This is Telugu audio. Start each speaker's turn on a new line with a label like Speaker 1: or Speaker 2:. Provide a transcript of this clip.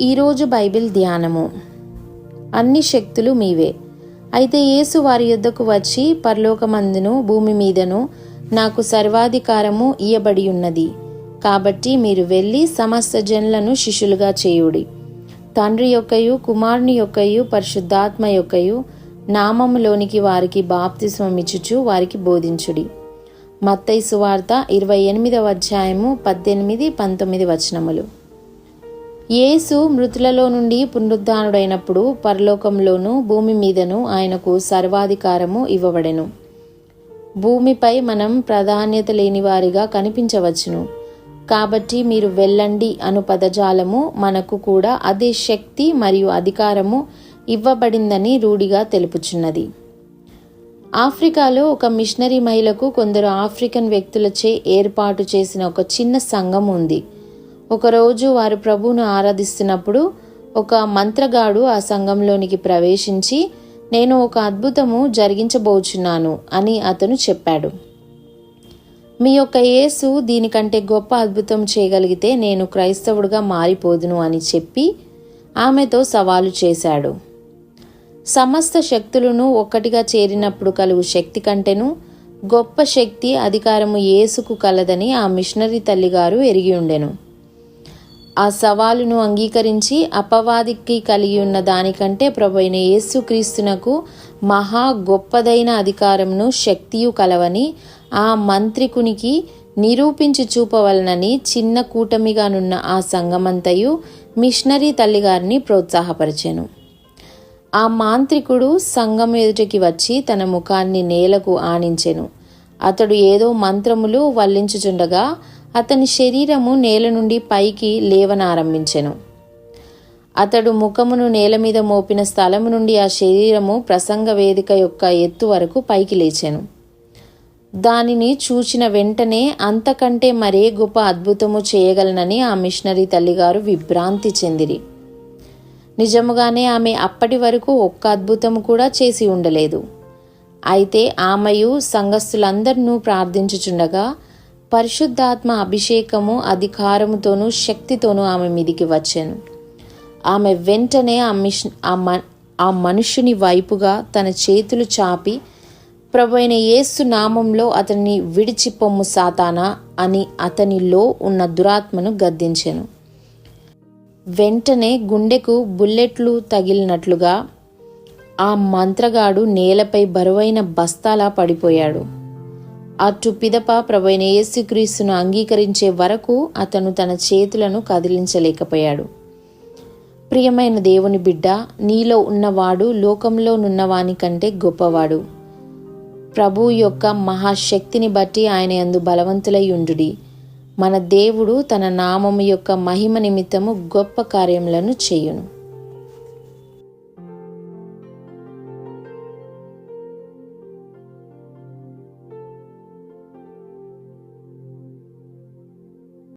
Speaker 1: ఈరోజు బైబిల్ ధ్యానము. అన్ని శక్తులు మీవే. అయితే యేసు వారి యొద్దకు వచ్చి పరలోకమందును భూమి మీదను నాకు సర్వాధికారము ఇయ్యబడి ఉన్నది కాబట్టి మీరు వెళ్ళి సమస్త జనులను శిష్యులుగా చేయుడి. తండ్రి యొక్కయు కుమారుని యొక్కయు పరిశుద్ధాత్మ యొక్కయు నామములోనికి వారికి బాప్తిస్వమిచ్చుచు వారికి బోధించుడి. మత్తైసు వార్త ఇరవై ఎనిమిదవ అధ్యాయము పద్దెనిమిది పంతొమ్మిది వచనములు. యేసు మృతులలో నుండి పునరుద్ధానుడైనప్పుడు పరలోకంలోను భూమి మీదను ఆయనకు సర్వాధికారము ఇవ్వబడెను. భూమిపై మనం ప్రాధాన్యత లేని వారిగా కనిపించవచ్చును. కాబట్టి మీరు వెళ్ళండి అను పదజాలము మనకు కూడా అదే శక్తి మరియు అధికారము ఇవ్వబడిందని రూఢిగా తెలుపుచున్నది. ఆఫ్రికాలో ఒక మిషనరీ మహిళకు కొందరు ఆఫ్రికన్ వ్యక్తులచే ఏర్పాటు చేసిన ఒక చిన్న సంఘం ఉంది. ఒకరోజు వారు ప్రభువును ఆరాధిస్తున్నప్పుడు ఒక మంత్రగాడు ఆ సంఘంలోనికి ప్రవేశించి నేను ఒక అద్భుతము జరిగించబోచున్నాను అని అతను చెప్పాడు. మీ యొక్క యేసు దీనికంటే గొప్ప అద్భుతం చేయగలిగితే నేను క్రైస్తవుడిగా మారిపోదును అని చెప్పి ఆమెతో సవాలు చేశాడు. సమస్త శక్తులను ఒక్కటిగా చేరినప్పుడు కలుగు శక్తి కంటేను గొప్ప శక్తి అధికారము యేసుకు కలదని ఆ మిషనరీ తల్లిగారు ఎరిగి ఉండెను. ఆ సవాలును అంగీకరించి అపవాదికి కలిగి ఉన్న దానికంటే ప్రభు అయిన యేసుక్రీస్తునకు మహా గొప్పదైన అధికారమును శక్తియు కలవని ఆ మంత్రికునికి నిరూపించి చూపవలనని చిన్న కూటమిగానున్న ఆ సంగమంతయు మిషనరీ తల్లిగారిని ప్రోత్సాహపరిచెను. ఆ మాంత్రికుడు సంఘం ఎదుటికి వచ్చి తన ముఖాన్ని నేలకు ఆనించెను. అతడు ఏదో మంత్రములు వల్లించుచుండగా అతని శరీరము నేల నుండి పైకి లేవనారంభించెను. అతడు ముఖమును నేల మీద మోపిన స్థలము నుండి ఆ శరీరము ప్రసంగ వేదిక యొక్క ఎత్తు వరకు పైకి లేచెను. దానిని చూచిన వెంటనే అంతకంటే మరే గొప్ప అద్భుతము చేయగలనని ఆ మిషనరీ తల్లిగారు విభ్రాంతి చెందిరి. నిజముగానే ఆమె అప్పటి వరకు ఒక్క అద్భుతము కూడా చేసి ఉండలేదు. అయితే ఆమెయు సంఘస్థులందరినూ ప్రార్థించుచుండగా పరిశుద్ధాత్మ అభిషేకము అధికారముతోనూ శక్తితోనూ ఆమె మీదికి వచ్చాను. ఆమె వెంటనే ఆ మిష్ ఆ మ ఆ మనుషుని వైపుగా తన చేతులు చాపి ప్రభు అయిన యేసు నామంలో అతన్ని విడిచి పొమ్ము సాతానా అని అతనిలో ఉన్న దురాత్మను గద్దించాను. వెంటనే గుండెకు బుల్లెట్లు తగిలినట్లుగా ఆ మంత్రగాడు నేలపై బరువైన బస్తాలా పడిపోయాడు. అటు పిదప ప్రభైన యేసుక్రీస్తును అంగీకరించే వరకు అతను తన చేతులను కదిలించలేకపోయాడు. ప్రియమైన దేవుని బిడ్డ నీలో ఉన్నవాడు లోకంలోనున్నవాని కంటే గొప్పవాడు. ప్రభు యొక్క మహాశక్తిని బట్టి ఆయన అందు బలవంతులై ఉండుడి. మన దేవుడు తన నామము యొక్క మహిమ నిమిత్తము గొప్ప కార్యములను చేయును.